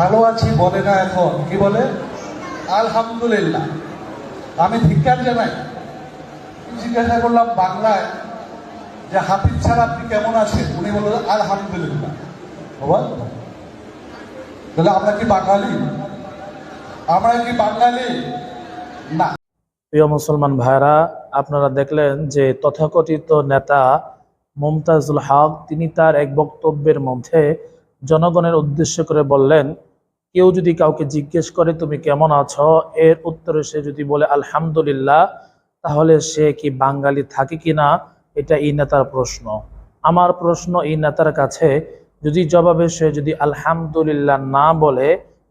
ভালো আছি বলে না এখন। কি বলে? আলহামদুলিল্লাহ। আমি ধিক্কার জানাই। জিজ্ঞাসা করলাম বাংলায় যে হাফিজ ছাড়া আপনি কেমন আছেন? উনি বললেন আলহামদুলিল্লাহ। তাহলে আমরা কি বাঙালি? আমরা কি বাঙালি? না। প্রিয় মুসলমান ভাইরা আপনারা দেখলেন যে তথাকথিত নেতা মুমতাজুল হক, তিনি তার এক বক্তব্যের মধ্যে জনগণের উদ্দেশ্য করে বললেন কেউ যদি কাউকে জিজ্ঞেস করে, তুমি কেমন আছো? এর উত্তরে সে যদি বলে, আলহামদুলিল্লাহ, তাহলে সে কি বাঙালি থাকে কিনা এটা এই নেতার প্রশ্ন। আমার প্রশ্ন এই নেতার কাছে, যদি জবাবে সে যদি আলহামদুলিল্লাহ না বলে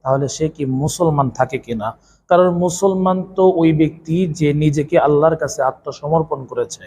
তাহলে সে কি মুসলমান থাকে কিনা? কারণ মুসলমান তো ওই ব্যক্তি যে নিজেকে আল্লাহর কাছে আত্মসমর্পণ করেছে।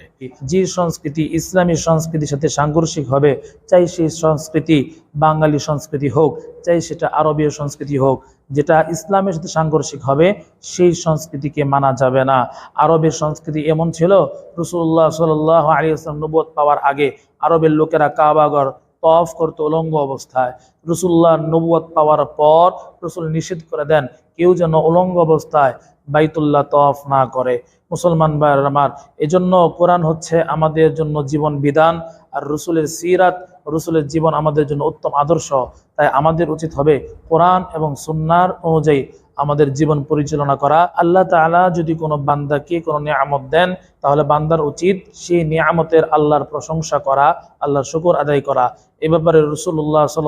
যে সংস্কৃতি ইসলামী সংস্কৃতির সাথে সাংঘর্ষিক হবে, চাই সেই সংস্কৃতি বাঙালি সংস্কৃতি হোক, চাই সেটা আরবীয় সংস্কৃতি হোক, যেটা ইসলামের সাথে সাংঘর্ষিক হবে, সেই সংস্কৃতিকে মানা যাবে না। আরবের সংস্কৃতি এমন ছিল, রসুল্লাহ সাল আলী আসলাম নবুয়ত পাওয়ার আগে আরবের লোকেরা কাবাগর তফ করতো উলঙ্গ অবস্থায়। রসুল্লাহ নবুয় পাওয়ার পর রসুল নিষেধ করে দেন, কেউ যেন উলঙ্গ অবস্থায় বাইতুল্লাহ তফ না করে। মুসলমান ভাইয়ের আমার, এজন্য কোরআন হচ্ছে আমাদের জন্য জীবন বিধান, আর রসুলের সিরাত রসুলের জীবন আমাদের জন্য উত্তম আদর্শ, তাই আমাদের উচিত হবে কোরআন এবং সুন্নার অনুযায়ী আমাদের জীবন পরিচালনা করা। আল্লাহ তাআলা যদি কোনো বান্দাকে কোনো নিয়ামত দেন, তাহলে বান্দার উচিত সেই নিয়ামতের আল্লাহর প্রশংসা করা, আল্লাহর শুকুর আদায় করা। এ ব্যাপারে রসুল্লাহ সাল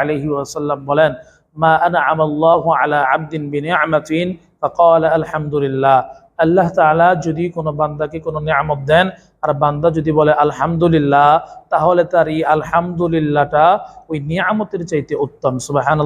আলহি ওয়াসাল্লাম বলেন, মা আনআম আল্লাহু আলা আবদিন বিনিআমাতিন ফাকাল আলহামদুলিল্লাহ। আল্লাহ তালা যদি কোনো বান্দাকে কোনো নিয়ামত দেন, আর বান্দা যদি বলে আলহামদুলিল্লাহ, তাহলে তার এই আলহামদুলিল্লাহটা ওই নিয়ামতের চাইতে উত্তম। সুবাহান